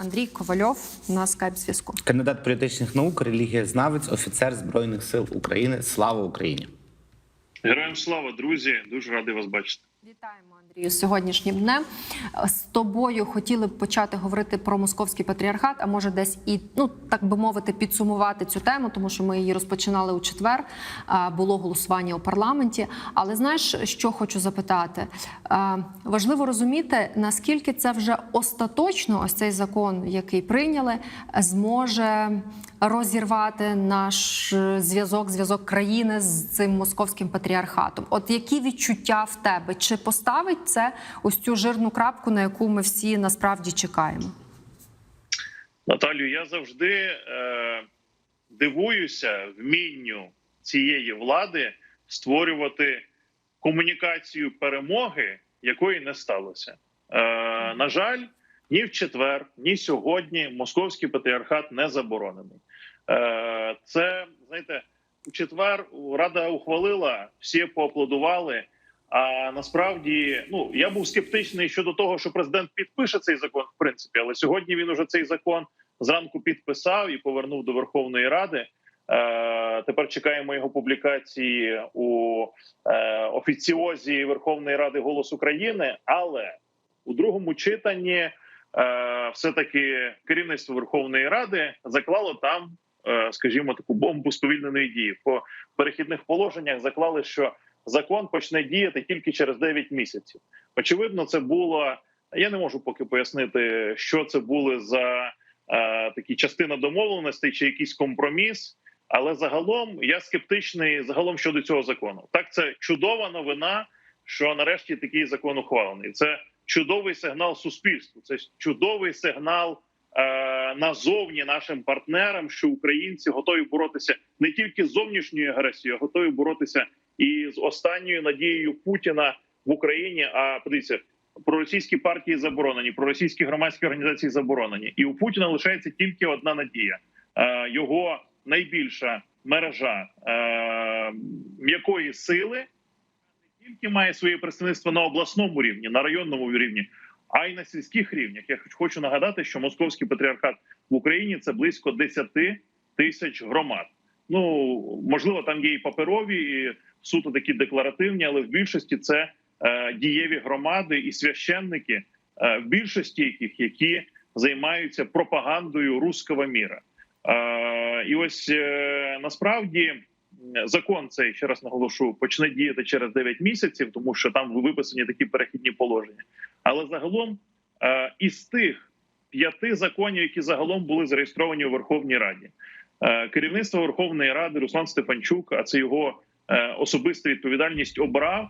Андрій Ковальов на скайп зв'язку. Кандидат політичних наук, релігієзнавець, офіцер Збройних сил України. Слава Україні! Героям слава, друзі! Дуже радий вас бачити. Вітаємо Андрію сьогоднішнім днем. З тобою хотіли б почати говорити про московський патріархат, а може десь і ну так би мовити, підсумувати цю тему, тому що ми її розпочинали у четвер. Було голосування у парламенті. Але знаєш, що хочу запитати? Важливо розуміти, наскільки це вже остаточно, ось цей закон, який прийняли, зможе розірвати наш зв'язок, зв'язок країни з цим московським патріархатом. От які відчуття в тебе? Чи поставить це ось цю жирну крапку, на яку ми всі насправді чекаємо? Наталю, я завжди е, дивуюся вмінню цієї влади створювати комунікацію перемоги, якої не сталося. Е, на жаль, ні в четвер, ні сьогодні московський патріархат не заборонений. Е, це знаєте, у четвер рада ухвалила, всі поаплодували. А насправді, ну я був скептичний щодо того, що президент підпише цей закон, в принципі, але сьогодні він уже цей закон зранку підписав і повернув до Верховної Ради. Е, тепер чекаємо його публікації у е, офіціозі Верховної Ради Голос України. Але у другому читанні е, все таки керівництво Верховної Ради заклало там, е, скажімо, таку бомбу сповільненої дії. По перехідних положеннях заклали, що закон почне діяти тільки через 9 місяців. Очевидно, це було. Я не можу поки пояснити, що це були за е, такі частина домовленостей чи якийсь компроміс. Але загалом я скептичний загалом щодо цього закону. Так, це чудова новина, що нарешті такий закон ухвалений. Це чудовий сигнал суспільству. Це чудовий сигнал е, назовні нашим партнерам, що українці готові боротися не тільки з зовнішньою агресією, а готові боротися і з останньою надією Путіна в Україні. А подивіться, проросійські партії заборонені, проросійські громадські організації заборонені, і у Путіна лишається тільки одна надія: е, його найбільша мережа е, м'якої сили не тільки має своє представництво на обласному рівні, на районному рівні, а й на сільських рівнях. Я хочу нагадати, що московський патріархат в Україні це близько 10 тисяч громад. Ну можливо, там є і паперові, і суто такі декларативні, але в більшості це е, дієві громади і священники, е, в більшості яких які займаються пропагандою руского міра. Е, і ось насправді закон цей ще раз наголошу почне діяти через 9 місяців, тому що там виписані такі перехідні положення. Але загалом із тих п'яти законів, які загалом були зареєстровані у Верховній Раді, керівництво Верховної Ради Руслан Стефанчук, а це його особиста відповідальність, обрав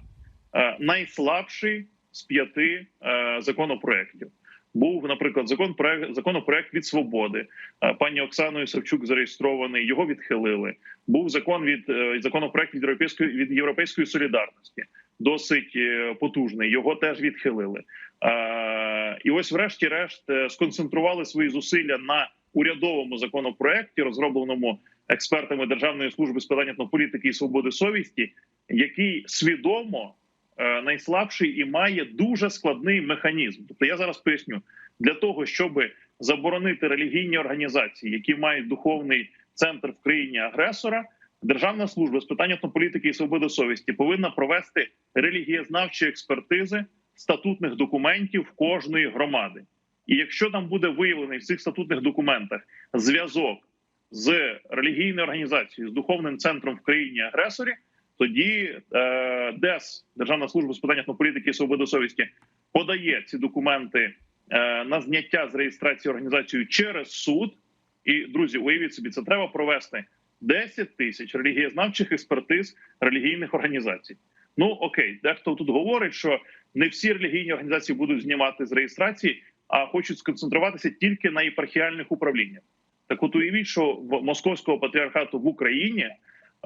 е, найслабший з п'яти е, законопроєктів. Був, наприклад, закон проект, законопроект від свободи. Е, Пані Оксаною Савчук зареєстрований. Його відхилили. Був закон від е, законопроект від європейської від європейської солідарності, досить е, потужний. Його теж відхилили. Е, І ось, врешті-решт, е, сконцентрували свої зусилля на урядовому законопроекті, розробленому експертами Державної служби з питань етнополітики і свободи совісті, який свідомо е, найслабший і має дуже складний механізм. Тобто я зараз поясню для того, щоб заборонити релігійні організації, які мають духовний центр в країні агресора. Державна служба з питань етнополітики і свободи совісті повинна провести релігієзнавчі експертизи статутних документів кожної громади. І якщо там буде виявлений в цих статутних документах зв'язок з релігійною організацією з духовним центром в країні агресорі, тоді е, ДЕС Державна служба з питань етнополітики і свободи совісті подає ці документи е, на зняття з реєстрації організацією через суд. І друзі, уявіть собі, це треба провести 10 тисяч релігієзнавчих експертиз релігійних організацій. Ну окей, дехто тут говорить, що не всі релігійні організації будуть знімати з реєстрації, а хочуть сконцентруватися тільки на єпархіальних управліннях. Так, от уявіть, що в московського патріархату в Україні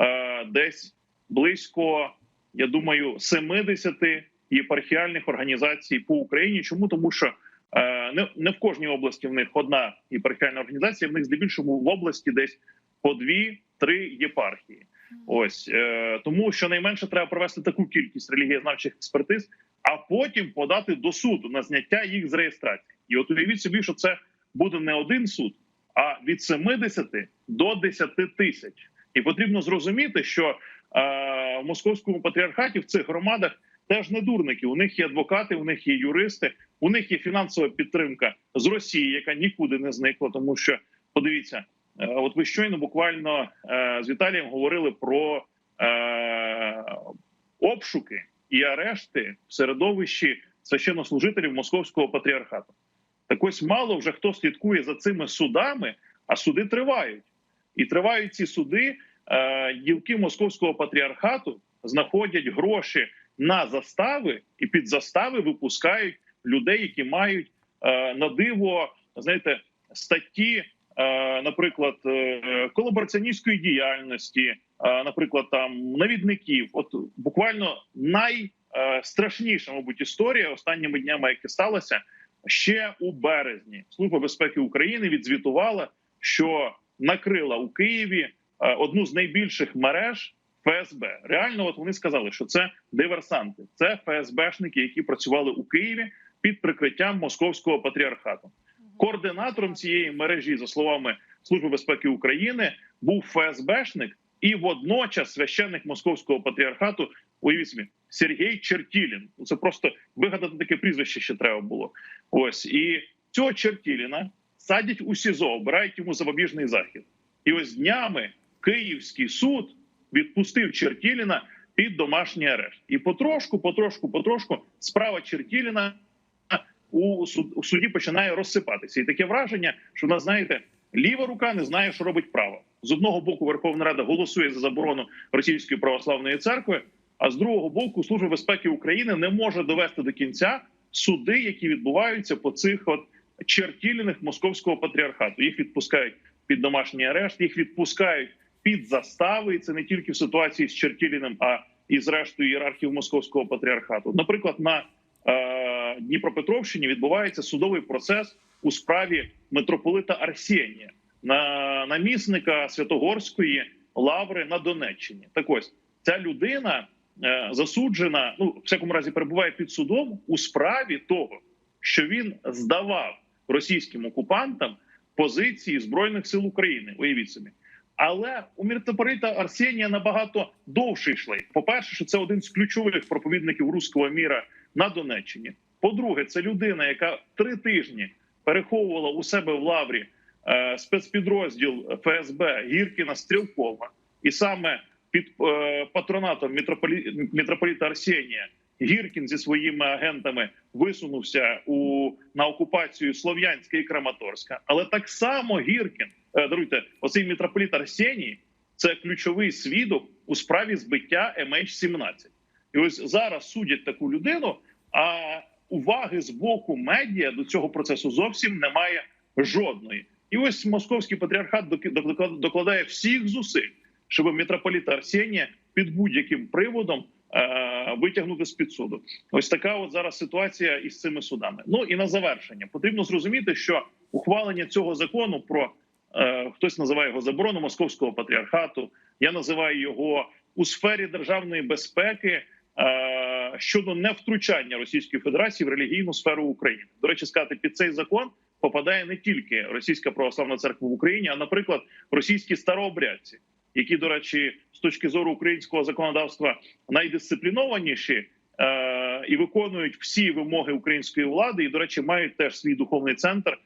е, десь близько, я думаю, 70 єпархіальних організацій по Україні. Чому тому, що е, не, не в кожній області в них одна єпархіальна організація, в них здебільшого в області десь по дві-три єпархії. Ось е, тому, що найменше треба провести таку кількість релігієзнавчих експертиз, а потім подати до суду на зняття їх з реєстрації. І от уявіть собі, що це буде не один суд, а від 70 до 10 тисяч. І потрібно зрозуміти, що е, в московському патріархаті в цих громадах теж не дурники. У них є адвокати, у них є юристи, у них є фінансова підтримка з Росії, яка нікуди не зникла. Тому що подивіться, е, от ви щойно буквально е, з Віталієм говорили про обшуки і арешти в середовищі священнослужителів московського патріархату. Так ось мало вже хто слідкує за цими судами, а суди тривають. І тривають ці суди. Е, Ділки московського патріархату знаходять гроші на застави і під застави випускають людей, які мають е, на диво, знаєте, статті, е, наприклад, е, колабораціоністської діяльності, е, наприклад, там навідників. От буквально найстрашніша, мабуть, історія останніми днями, яка сталася ще у березні. Служба безпеки України відзвітувала, що накрила у Києві е, одну з найбільших мереж ФСБ. Реально, от вони сказали, що це диверсанти, це ФСБшники, які працювали у Києві під прикриттям московського патріархату. Координатором цієї мережі, за словами Служби безпеки України, був ФСБшник і водночас священник московського патріархату. Уявіть собі, Сергій Чертілін. Це просто вигадати таке прізвище ще треба було. Ось і цього Чертіліна садять у СІЗО, обирають йому запобіжний захід. І ось днями Київський суд відпустив Чертіліна під домашній арешт. І потрошку, потрошку, потрошку справа Чертіліна у суд- у суді починає розсипатися. І таке враження, що вона, знаєте, ліва рука не знає, що робить права. З одного боку, Верховна Рада голосує за заборону Російської православної церкви, а з другого боку, Служба безпеки України не може довести до кінця суди, які відбуваються по цих от чертіліних московського патріархату. Їх відпускають під домашній арешт, їх відпускають під застави. І це не тільки в ситуації з Чертіліним, а і з рештою ієрархів московського патріархату. Наприклад, на е, Дніпропетровщині відбувається судовий процес у справі митрополита Арсенія, на намісника Святогорської лаври на Донеччині. Так ось ця людина засуджена, ну в всякому разі перебуває під судом у справі того, що він здавав російським окупантам позиції збройних сил України. Уявіть собі. Але у митрополита Арсенія набагато довше йшли. По перше, що це один з ключових проповідників руського міра на Донеччині. По-друге, це людина, яка три тижні переховувала у себе в лаврі е, спецпідрозділ ФСБ Гіркіна Стрілкова, і саме під е, патронатом митрополі... митрополіта Арсенія Гіркін зі своїми агентами висунувся у на окупацію Слов'янська і Краматорська. Але так само Гіркін, е, даруйте, оцей митрополіт Арсеній це ключовий свідок у справі збиття MH17. І ось зараз судять таку людину. А уваги з боку медіа до цього процесу зовсім немає жодної. І ось московський патріархат докладає всіх зусиль, щоб митрополіта Арсенія під будь-яким приводом е, витягнути з під суду. Ось така от зараз ситуація із цими судами. Ну і на завершення потрібно зрозуміти, що ухвалення цього закону про е, хтось називає його заборону московського патріархату. Я називаю його у сфері державної безпеки е, щодо невтручання Російської Федерації в релігійну сферу України. До речі, сказати під цей закон попадає не тільки Російська православна церква в Україні, а наприклад, російські старообрядці, які, до речі, з точки зору українського законодавства найдисциплінованіші. е, І виконують всі вимоги української влади, і до речі, мають теж свій духовний центр е,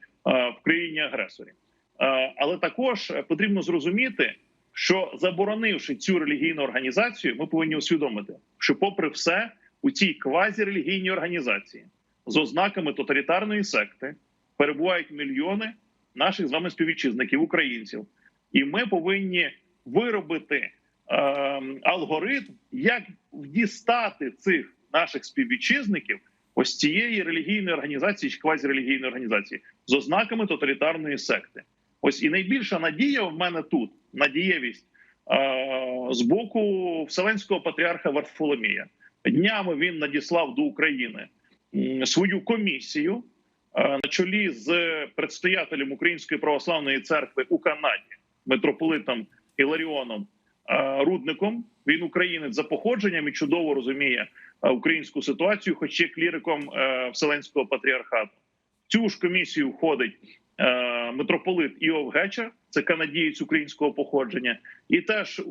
в країні агресорі. Е, Але також потрібно зрозуміти, що заборонивши цю релігійну організацію, ми повинні усвідомити, що, попри все, у цій квазірелігійній організації з ознаками тоталітарної секти перебувають мільйони наших з вами співвітчизників, українців, і ми повинні виробити е, алгоритм, як дістати цих наших співвітчизників ось цієї релігійної організації чи квазірелігійної організації з ознаками тоталітарної секти. Ось і найбільша надія в мене тут на дієвість е, з боку Вселенського патріарха Варфоломія. Днями він надіслав до України свою комісію е, на чолі з предстоятелем Української православної церкви у Канаді, митрополитом Іларіоном е, Рудником. Він українець за походженням і чудово розуміє е, українську ситуацію, хоч є кліриком е, Вселенського патріархату. В цю ж комісію входить митрополит Іов Гечер, це канадієць українського походження, і теж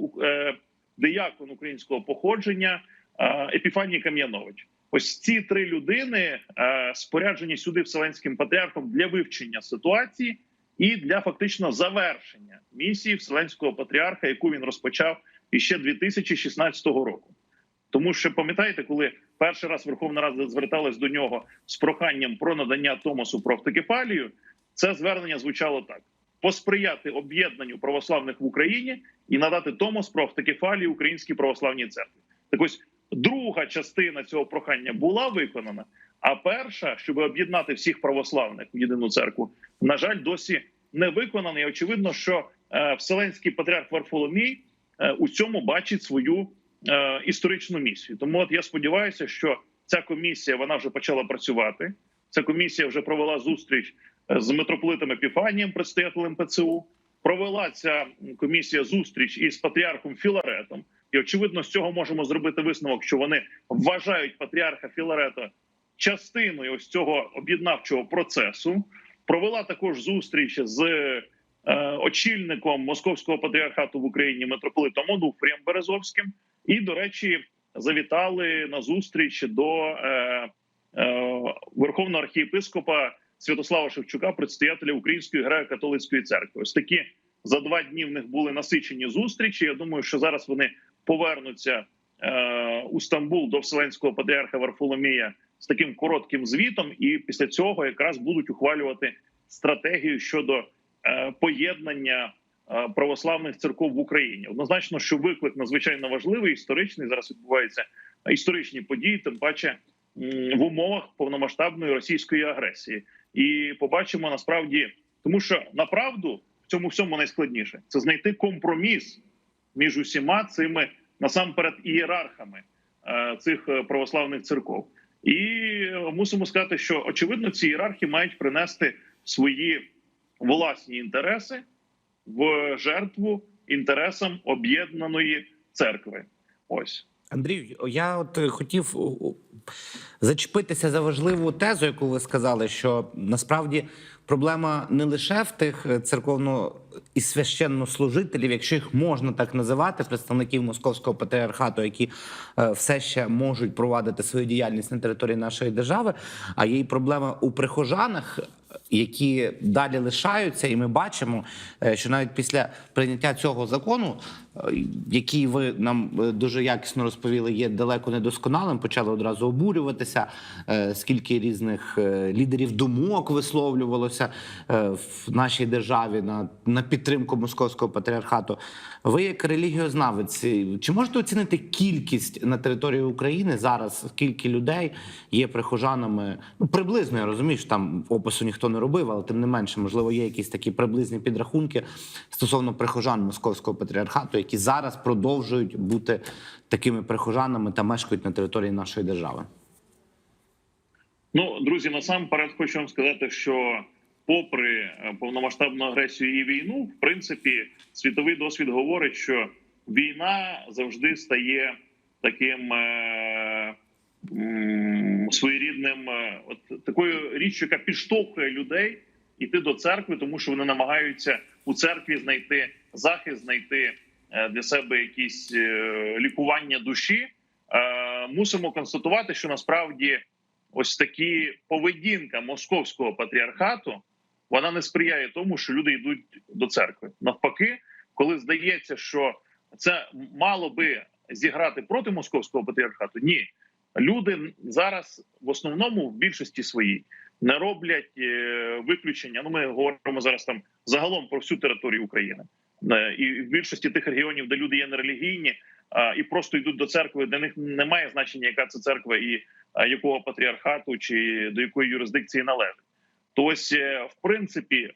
диякон українського походження Епіфаній Кам'янович. Ось ці три людини споряджені сюди Вселенським патріархом для вивчення ситуації і для фактично завершення місії Вселенського патріарха, яку він розпочав іще 2016 року. Тому що пам'ятаєте, коли перший раз Верховна Рада зверталась до нього з проханням про надання Томосу про автокефалію, це звернення звучало так: посприяти об'єднанню православних в Україні і надати Томос про автокефалію Українській православній церкві. Так ось друга частина цього прохання була виконана. А перша, щоб об'єднати всіх православних в єдину церкву, на жаль, досі не виконана. І очевидно, що е, Вселенський патріарх Варфоломій е, у цьому бачить свою е, історичну місію. Тому от я сподіваюся, що ця комісія вона вже почала працювати. Ця комісія вже провела зустріч з митрополитом Епіфанієм, предстоятелем ПЦУ. Провела ця комісія зустріч із патріархом Філаретом. І очевидно, з цього можемо зробити висновок, що вони вважають патріарха Філарета частиною ось цього об'єднавчого процесу. Провела також зустріч з е, очільником московського патріархату в Україні митрополитом Онуфрієм Березовським. І, до речі, завітали на зустріч до е, е, верховного архієпископа Святослава Шевчука, предстоятеля Української греко-католицької церкви. Ось такі за два дні в них були насичені зустрічі. Я думаю, що зараз вони повернуться е, у Стамбул до Вселенського патріарха Варфоломія з таким коротким звітом, і після цього якраз будуть ухвалювати стратегію щодо е, поєднання е, православних церков в Україні. Однозначно, що виклик надзвичайно важливий, історичний зараз відбуваються історичні події, тим паче в умовах повномасштабної російської агресії, і побачимо насправді, тому що направду в цьому всьому найскладніше це знайти компроміс між усіма цими насамперед ієрархами е, цих православних церков. І мусимо сказати, що очевидно ці ієрархи мають принести свої власні інтереси в жертву інтересам об'єднаної церкви. Ось Андрій, я от е, хотів зачепитися за важливу тезу, яку ви сказали, що насправді проблема не лише в тих е, церковно і священнослужителів, якщо їх можна так називати, представників московського патріархату, які е, все ще можуть провадити свою діяльність на території нашої держави. А є й проблема у прихожанах, які далі лишаються, і ми бачимо, е, що навіть після прийняття цього закону, який ви нам дуже якісно розповіли, є далеко недосконалим, почали одразу обурюватися, е, скільки різних е, лідерів думок висловлювалося е, в нашій державі на, на підтримку московського патріархату. Ви, як релігіознавець, е, чи можете оцінити кількість на території України зараз? Скільки людей є прихожанами? Ну приблизно я розумію, що там опису ніхто не робив, але тим не менше, можливо, є якісь такі приблизні підрахунки стосовно прихожан московського патріархату, які зараз продовжують бути такими прихожанами та мешкають на території нашої держави. Ну, друзі, насамперед хочу вам сказати, що попри е, повномасштабну агресію і війну, в принципі, світовий досвід говорить, що війна завжди стає таким е, м, своєрідним, е, от такою річчю, яка підштовхує людей іти до церкви, тому що вони намагаються у церкві знайти захист, знайти е, для себе якісь е, лікування душі. Е, Мусимо констатувати, що насправді ось такі поведінка московського патріархату вона не сприяє тому, що люди йдуть до церкви. Навпаки, коли здається, що це мало би зіграти проти московського патріархату, ні. Люди зараз в основному в більшості своїй не роблять е, виключення. Ну, ми говоримо зараз там загалом про всю територію України. Е, І в більшості тих регіонів, де люди є нерелігійні, а, і просто йдуть до церкви, для них немає значення, яка це церква і якого патріархату чи до якої юрисдикції належить. То ось, е, в принципі,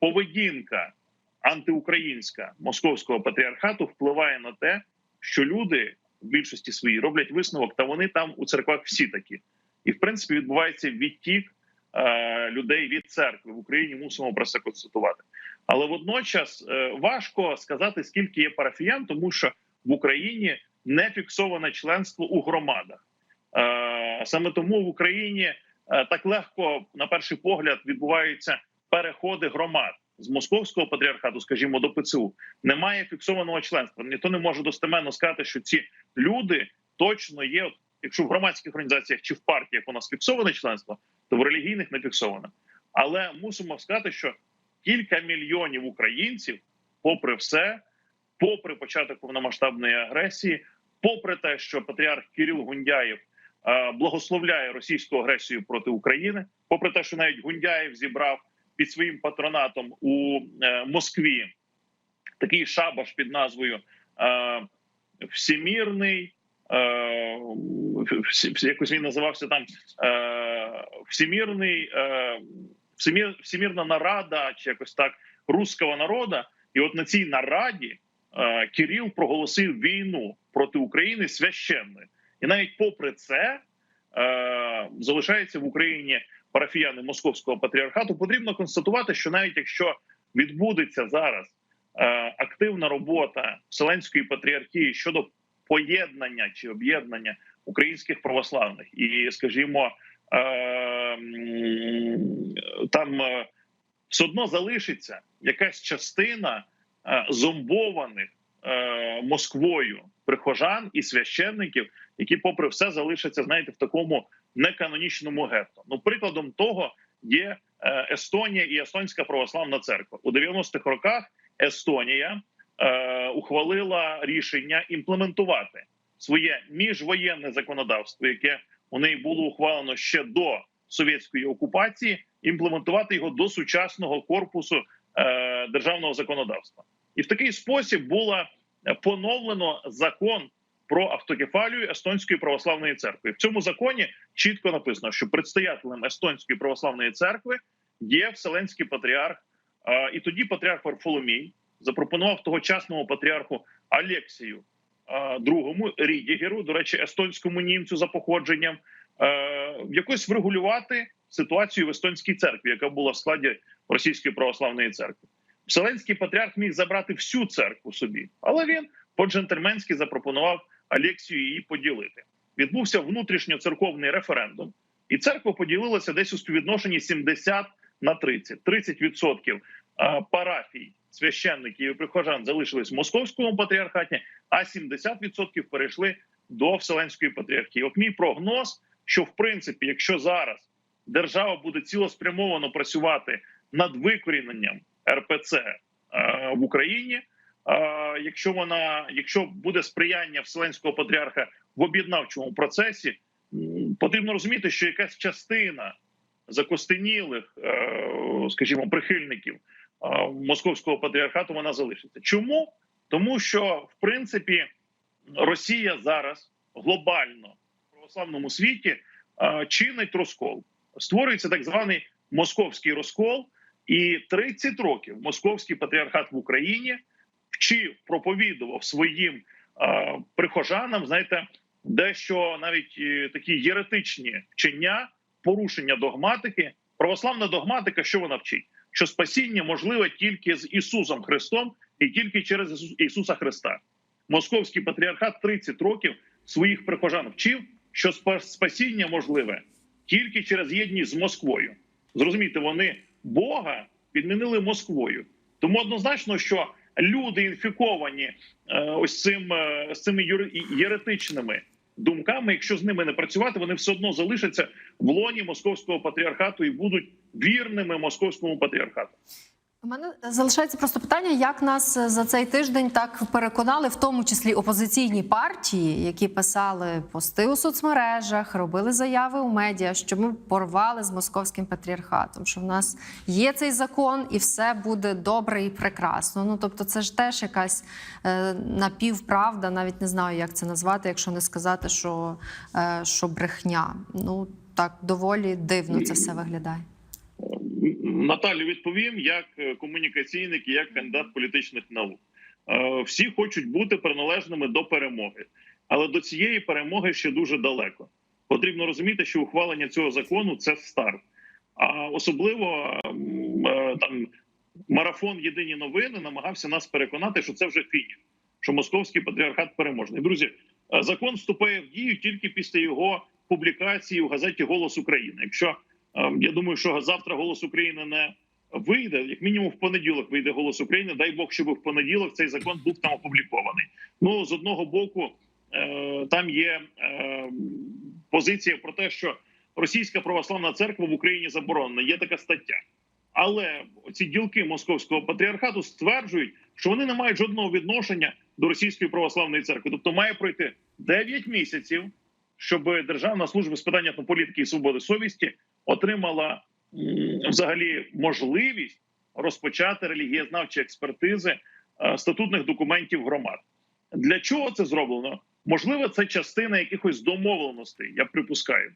поведінка антиукраїнська московського патріархату впливає на те, що люди в більшості своїй роблять висновок, та вони там у церквах всі такі, і в принципі відбувається відтік е, людей від церкви в Україні. Мусимо про це констатувати. Але водночас е, важко сказати, скільки є парафіян, тому що в Україні не фіксоване членство у громадах. Е, Саме тому в Україні так легко, на перший погляд, відбуваються переходи громад з московського патріархату, скажімо, до ПЦУ. Немає фіксованого членства. Ніхто не може достеменно сказати, що ці люди точно є. Якщо в громадських організаціях чи в партіях у нас фіксоване членство, то в релігійних не фіксоване. Але мусимо сказати, що кілька мільйонів українців, попри все, попри початок повномасштабної агресії, попри те, що патріарх Кирил Гундяєв е, благословляє російську агресію проти України, попри те, що навіть Гундяєв зібрав під своїм патронатом у е, Москві такий шабаш під назвою е, Всемірний. Е, якось він називався там е, Всемірний, е, Всемір, Всемірна нарада, чи якось так руського народа. І от на цій нараді е, Кирил проголосив війну проти України священною. І навіть попри це е, залишається в Україні парафіяни московського патріархату. Потрібно констатувати, що навіть якщо відбудеться зараз е, активна робота Вселенської патріархії щодо поєднання чи об'єднання українських православних, і скажімо, е, там е, все одно залишиться якась частина е, зомбованих е, Москвою прихожан і священників, які, попри все, залишаться, знаєте, в такому неканонічному гетто. Ну, прикладом того є е, Естонія і Естонська православна церква у 90-х роках. Естонія е, ухвалила рішення імплементувати своє міжвоєнне законодавство, яке у неї було ухвалено ще до совєтської окупації, імплементувати його до сучасного корпусу е, державного законодавства, і в такий спосіб було е, поновлено закон про автокефалію естонської православної церкви. В цьому законі чітко написано, що предстоятелем естонської православної церкви є Вселенський патріарх. І тоді патріарх Варфоломій запропонував тогочасному патріарху Алексію другому Рідігеру, до речі, естонському німцю за походженням, якось врегулювати ситуацію в естонській церкві, яка була в складі Російської православної церкви. Вселенський патріарх міг забрати всю церкву собі, але він по-джентльменськи запропонував Алексію її поділити. Відбувся внутрішньоцерковний референдум, і церква поділилася десь у співвідношенні 70 на 30. 30% е, парафій священників і прихожан залишились в московському патріархаті, а 70% перейшли до Вселенської патріархії. От мій прогноз, що в принципі, якщо зараз держава буде цілеспрямовано працювати над викоріненням РПЦ е, в Україні. е, Якщо вона, якщо буде сприяння Вселенського патріарха в об'єднавчому процесі, потрібно розуміти, що якась частина закостенілих, е, скажімо, прихильників московського патріархату вона залишиться. Чому? Тому що в принципі Росія зараз глобально в православному світі чинить розкол. Створюється так званий московський розкол, і 30 років московський патріархат в Україні вчив, проповідував своїм е, прихожанам, знаєте, дещо навіть е, такі єретичні вчення, порушення догматики. Православна догматика, що вона вчить? Що спасіння можливе тільки з Ісусом Христом і тільки через Ісус- Ісуса Христа. Московський патріархат 30 років своїх прихожан вчив, що спа- спасіння можливе тільки через єдність з Москвою. Зрозумійте, вони Бога підмінили Москвою. Тому однозначно, що люди інфіковані е, ось цим е, з цими єретичними думками, якщо з ними не працювати, вони все одно залишаться в лоні московського патріархату і будуть вірними московському патріархату. У мене залишається просто питання, як нас е, за цей тиждень так переконали, в тому числі опозиційні партії, які писали пости у соцмережах, робили заяви у медіа, що ми порвали з московським патріархатом, що в нас є цей закон і все буде добре і прекрасно. Ну тобто, це ж теж якась е, напівправда, навіть не знаю, як це назвати, якщо не сказати, що, е, що брехня. Ну так доволі дивно це все виглядає. Наталю відповім як е, комунікаційник і як кандидат політичних наук. Е, Всі хочуть бути приналежними до перемоги, але до цієї перемоги ще дуже далеко. Потрібно розуміти, що ухвалення цього закону це старт. А особливо е, там марафон Єдині новини намагався нас переконати, що це вже фініш, що московський патріархат переможний. Друзі, закон вступає в дію тільки після його публікації у газеті Голос України. Якщо Я думаю, що завтра голос України не вийде, як мінімум, в понеділок вийде голос України. Дай Бог, щоб в понеділок цей закон був там опублікований. Ну з одного боку, е, там є е, позиція про те, що російська православна церква в Україні заборонена. Є така стаття. Але ці ділки московського патріархату стверджують, що вони не мають жодного відношення до російської православної церкви. Тобто має пройти 9 місяців, щоб Державна служба з питань політики і свободи совісті отримала взагалі можливість розпочати релігієзнавчі експертизи е, статутних документів громад. Для чого це зроблено? Можливо, це частина якихось домовленостей, я припускаю,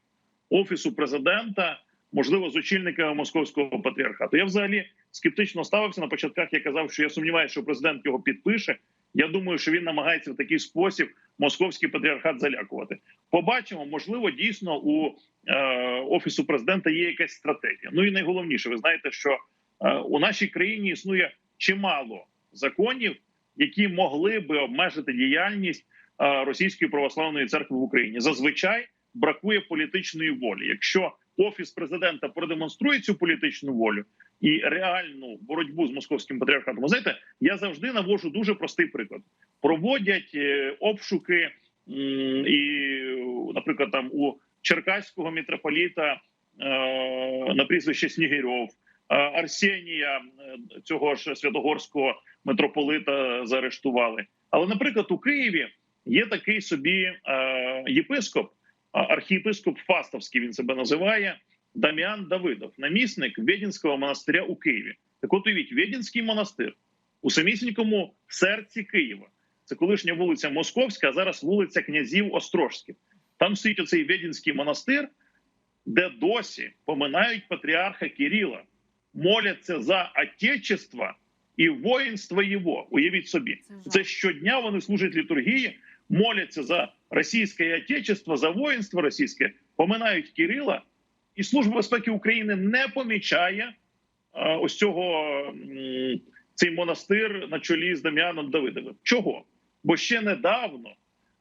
офісу президента, можливо, з очільниками московського патріархату. Я взагалі скептично ставився на початках. Я казав, що я сумніваюся, що президент його підпише. Я думаю, що він намагається в такий спосіб московський патріархат залякувати. Побачимо, можливо, дійсно у е, офісу президента є якась стратегія. Ну і найголовніше, ви знаєте, що е, у нашій країні існує чимало законів, які могли би обмежити діяльність е, російської православної церкви в Україні. Зазвичай бракує політичної волі. Якщо офіс президента продемонструє цю політичну волю і реальну боротьбу з московським патріархатом, знаєте, я завжди навожу дуже простий приклад: проводять е, обшуки і, наприклад, там у черкаського мітрополіта е, на прізвище Снігирьов, е, Арсенія цього ж святогорського митрополита заарештували. Але, наприклад, у Києві є такий собі єпископ, архієпископ Фастовський він себе називає Даміан Давидов, намісник Відінського монастиря у Києві. Так от уявіть, Відінський монастир у самісінькому серці Києва. Це колишня вулиця Московська, а зараз вулиця князів Острожських. Там стоїть оцей Відінський монастир, де досі поминають патріарха Кирила, моляться за отечество і воїнство його. Уявіть собі, це щодня вони служать літургії, моляться за російське отечество, за воїнство російське, поминають Кирила, і Служба безпеки України не помічає ось цього цей монастир на чолі з Дам'яном Давидовим. Чого? Бо ще недавно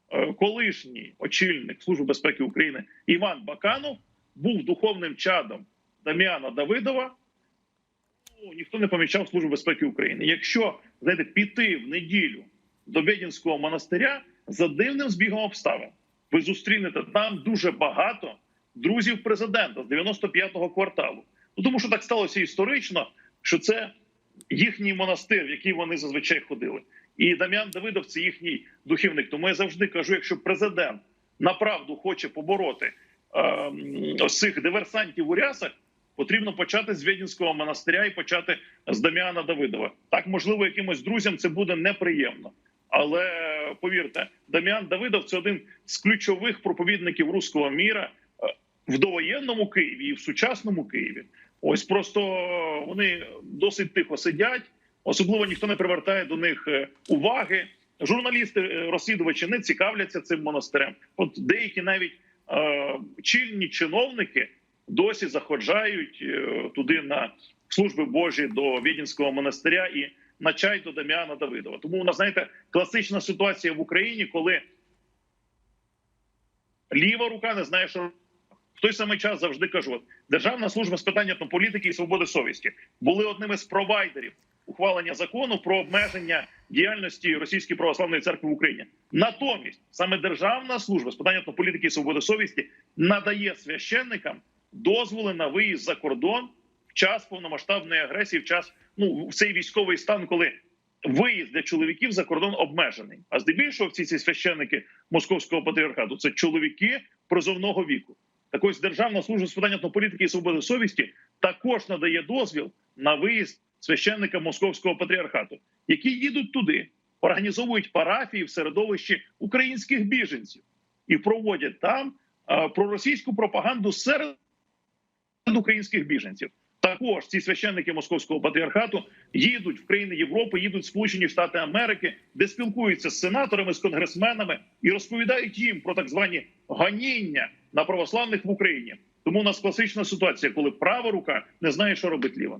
е, колишній очільник Служби безпеки України Іван Баканов був духовним чадом Дам'яна Давидова. Ну, Ніхто не помічав Службу безпеки України. Якщо знаєте, піти в неділю до Бєдінського монастиря за дивним збігом обставин, ви зустрінете там дуже багато друзів президента з 95-го кварталу. Ну тому що так сталося історично, що це їхній монастир, в який вони зазвичай ходили. І Дам'ян Давидов це їхній духівник. Тому я завжди кажу: якщо президент направду хоче побороти ем, ось цих диверсантів у рясах, потрібно почати з Відінського монастиря і почати з Дам'яна Давидова. Так, можливо, якимось друзям це буде неприємно. Але повірте, Дам'ян Давидов це один з ключових проповідників руського міра е, в довоєнному Києві і в сучасному Києві. Ось просто вони досить тихо сидять, особливо ніхто не привертає до них е, уваги. Журналісти, е, розслідувачі не цікавляться цим монастирем. От деякі навіть е, чільні чиновники досі заходжають е, туди на служби Божі до Відінського монастиря і на чай до Дам'яна Давидова. Тому у нас знаєте класична ситуація в Україні, коли ліва рука не знає, що. В той самий час завжди кажу: Державна служба з питань політики і свободи совісті були одними з провайдерів ухвалення закону про обмеження діяльності Російської православної церкви в Україні. Натомість саме Державна служба з питань політики і свободи совісті надає священникам дозволи на виїзд за кордон в час повномасштабної агресії, в час ну в цей військовий стан, коли виїзд для чоловіків за кордон обмежений. А здебільшого всі ці священники московського патріархату це чоловіки призовного віку. Так ось Державна служба з питань політики і свободи совісті також надає дозвіл на виїзд священника московського патріархату, які їдуть туди, організовують парафії в середовищі українських біженців і проводять там проросійську пропаганду серед українських біженців. Також ці священники московського патріархату їдуть в країни Європи, їдуть в Сполучені Штати Америки, де спілкуються з сенаторами, з конгресменами і розповідають їм про так звані ганіння на православних в Україні. Тому у нас класична ситуація, коли права рука не знає, що робить ліва.